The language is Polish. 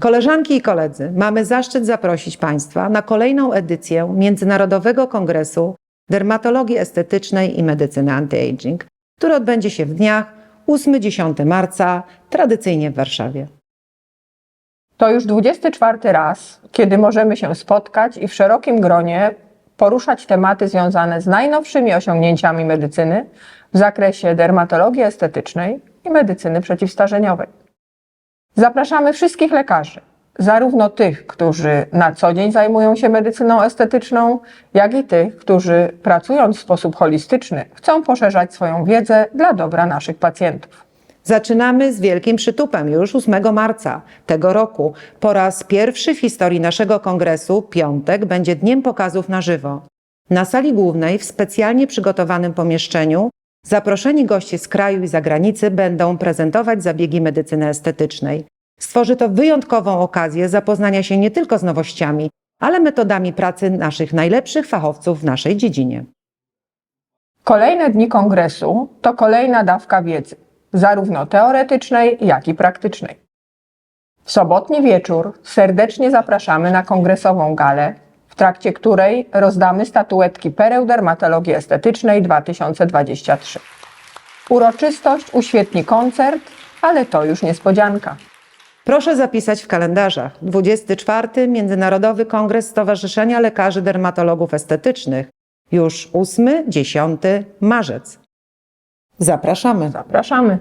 Koleżanki i koledzy, mamy zaszczyt zaprosić Państwa na kolejną edycję Międzynarodowego Kongresu Dermatologii Estetycznej i Medycyny Anti-Aging, który odbędzie się w dniach 8-10 marca, tradycyjnie w Warszawie. To już 24 raz, kiedy możemy się spotkać i w szerokim gronie poruszać tematy związane z najnowszymi osiągnięciami medycyny w zakresie dermatologii estetycznej i medycyny przeciwstarzeniowej. Zapraszamy wszystkich lekarzy, zarówno tych, którzy na co dzień zajmują się medycyną estetyczną, jak i tych, którzy pracując w sposób holistyczny chcą poszerzać swoją wiedzę dla dobra naszych pacjentów. Zaczynamy z wielkim przytupem już 8 marca tego roku. Po raz pierwszy w historii naszego kongresu piątek będzie dniem pokazów na żywo. Na sali głównej w specjalnie przygotowanym pomieszczeniu zaproszeni goście z kraju i zagranicy będą prezentować zabiegi medycyny estetycznej. Stworzy to wyjątkową okazję zapoznania się nie tylko z nowościami, ale metodami pracy naszych najlepszych fachowców w naszej dziedzinie. Kolejne dni kongresu to kolejna dawka wiedzy, zarówno teoretycznej, jak i praktycznej. W sobotni wieczór serdecznie zapraszamy na kongresową galę, w trakcie której rozdamy statuetki Pereł Dermatologii Estetycznej 2023. Uroczystość uświetni koncert, ale to już niespodzianka. Proszę zapisać w kalendarzach 24. Międzynarodowy Kongres Stowarzyszenia Lekarzy Dermatologów Estetycznych już 8-10 marzec. Zapraszamy. Zapraszamy.